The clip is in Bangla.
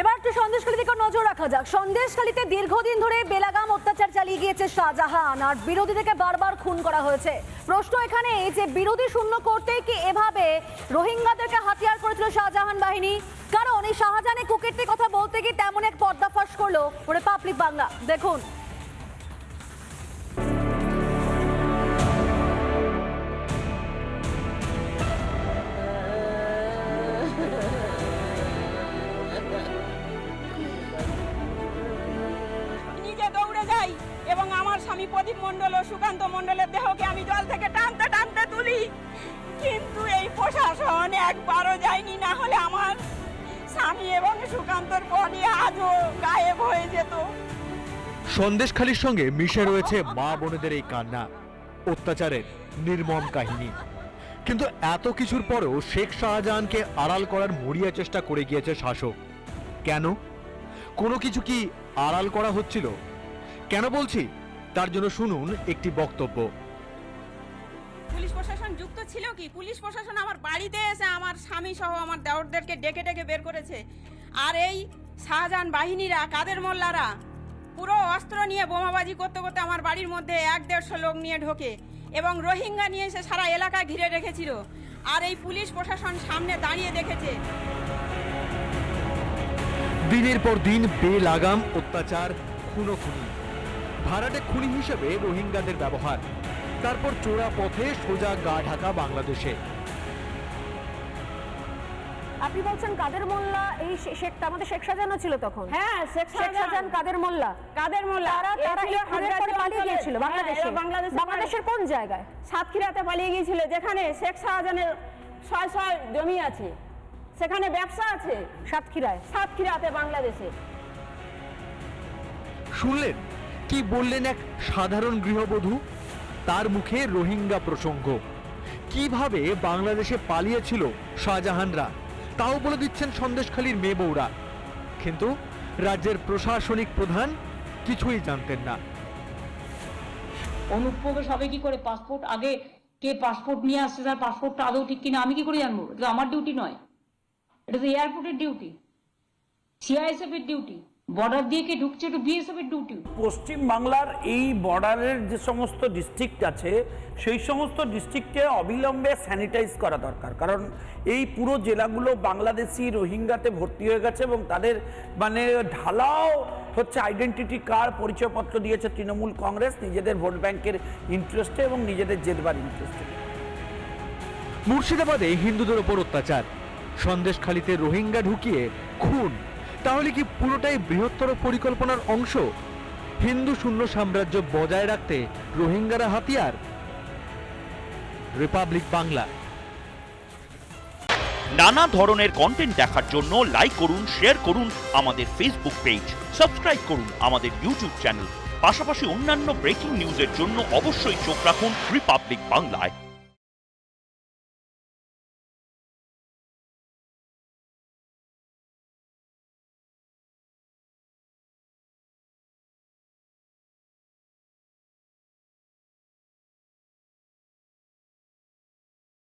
এবার একটু সন্দেশখালী দিকে নজর রাখা যাক। সন্দেশখালীতে দীর্ঘদিন ধরে বেলাগাম অত্যাচার চালিয়ে গিয়েছে শাহজাহান, আর বিরোধীদেরকে বারবার খুন করা হয়েছে। প্রশ্ন এখানে যে বিরোধী শূন্য করতেই কি এভাবে রোহিঙ্গাদেরকে হাতিয়ার করেছিল শাহজাহান বাহিনী? কারণ এই শাহজাহানের কুকীর্তির কথা বলতে গিয়ে তেমন এক পর্দাফাশ করল রিপাবলিক বাংলা। দেখুন স্বামী প্রদীপ মণ্ডল ও সুকান্ত মণ্ডলের দেহকে আমি জল থেকে টানতে টানতে তুলি। কিন্তু এই প্রশাসন একবারও যায়নি, না হলে আমার স্বামী এবং সুকান্তর বডি আজও গায়েব হয়ে যেত। সন্দেশখালির সঙ্গে মিশে রয়েছে মা বোনেদের এই কান্না, অত্যাচারের নির্মম কাহিনী। কিন্তু এত কিছুর পরেও শেখ শাহজাহানকে আড়াল করার মরিয়া চেষ্টা করে গিয়েছে শাসক। কেন? কোনো কিছু কি আড়াল করা হচ্ছিল? কেন বলছি? তার জন্য শুনুন একটি বক্তব্য। পুলিশ প্রশাসন যুক্ত ছিল কি? পুলিশ প্রশাসন আমার বাড়িতে এসে আমার স্বামী সহ আমার দেওরদেরকে ডেকে ডেকে বের করেছে। আর এই শাহজাহান বাহিনীরা কাদের মোল্লারা? পুরো অস্ত্র নিয়ে বোমাবাজি করতে করতে আমার বাড়ির মধ্যে এক দেড়শো লোক নিয়ে ঢোকে এবং রোহিঙ্গা নিয়ে এসে সারা এলাকা ঘিরে রেখেছিল। আর এই পুলিশ প্রশাসন সামনে দাঁড়িয়ে দেখেছে। দিনের পর দিন বেলাগাম অত্যাচার খুনো খুনি ভাড়াটে খুনি হিসেবে রোহিঙ্গাদের ব্যবহার। তারপর চোরা পথে সোজা গা ঢাকা বাংলাদেশে। আপনি বলছেন কাদের মোল্লা? এই শেখ আমাদের শেখ শাহজাহানও ছিল তখন। হ্যাঁ শেখ শেখ শাহজাহান কাদের মোল্লা? কাদের মোল্লা? তারা তারা ছিল এই খুনের পরে পালিয়ে গিয়েছিল হ্যাঁ, বাংলাদেশে। বাংলাদেশের কোন জায়গায়? সাতক্ষীরাতে পালিয়ে গিয়েছিল যেখানে শেখ শাহজাহানের ছয় ছয় জমি আছে। সেখানে ব্যবসা আছে। সাতক্ষীরায়। সাতক্ষীরাতে বাংলাদেশে। শুনলেন? কি বললেন এক সাধারণ গৃহবধূ? তার মুখে রোহিঙ্গা প্রসঙ্গ। কীভাবে বাংলাদেশে পালিয়েছিল শাহজাহানরা? তাও বলে দিচ্ছেন সন্দেশখালীর মেয়ে বউরা। কিন্তু রাজ্যের প্রশাসনিক প্রধান কিছুই জানতেন না। অনুপ্রবেশ হবে কি করে পাসপোর্ট? আগে কে পাসপোর্ট নিয়ে আসছে, তার পাসপোর্টটা আদৌ ঠিক কিনা, আমি কি করে জানব? এটা আমার ডিউটি নয়। এটা তো এয়ারপোর্টের ডিউটি সিআইএসএফ এর ডিউটি বর্ডার দিয়ে কে ঢুকছে এটা বিএসএফ এর ডিউটি পশ্চিম বাংলার এই বর্ডারের যে সমস্ত ডিস্ট্রিক্ট আছে সেই সমস্ত ডিস্ট্রিক্টে অবিলম্বে স্যানিটাইজ করা দরকার। কারণ এই পুরো জেলাগুলো বাংলাদেশি রোহিঙ্গাতে ভর্তি হয়ে গেছে এবং তাদের মানে ঢালাও হচ্ছে আইডেন্টিটি কার্ড পরিচয়পত্র দিয়েছে তৃণমূল কংগ্রেস নিজেদের ভোট ব্যাংকের ইন্টারেস্টে এবং নিজেদের জেলবার ইন্টারেস্টে মুর্শিদাবাদে হিন্দুদের ওপর অত্যাচার। সন্দেশখালীতে রোহিঙ্গা ঢুকিয়ে খুন। তাহলে কি পুরোটাই বৃহত্তর পরিকল্পনার অংশ? হিন্দু শূন্য সাম্রাজ্য বজায় রাখতে রোহিঙ্গারা হাতিয়ার? রিপাবলিক বাংলা। নানা ধরনের কন্টেন্ট দেখার জন্য লাইক করুন শেয়ার করুন আমাদের ফেসবুক পেজ সাবস্ক্রাইব করুন আমাদের ইউটিউব চ্যানেল পাশাপাশি অন্যান্য ব্রেকিং নিউজের জন্য অবশ্যই চোখ রাখুন রিপাবলিক বাংলায়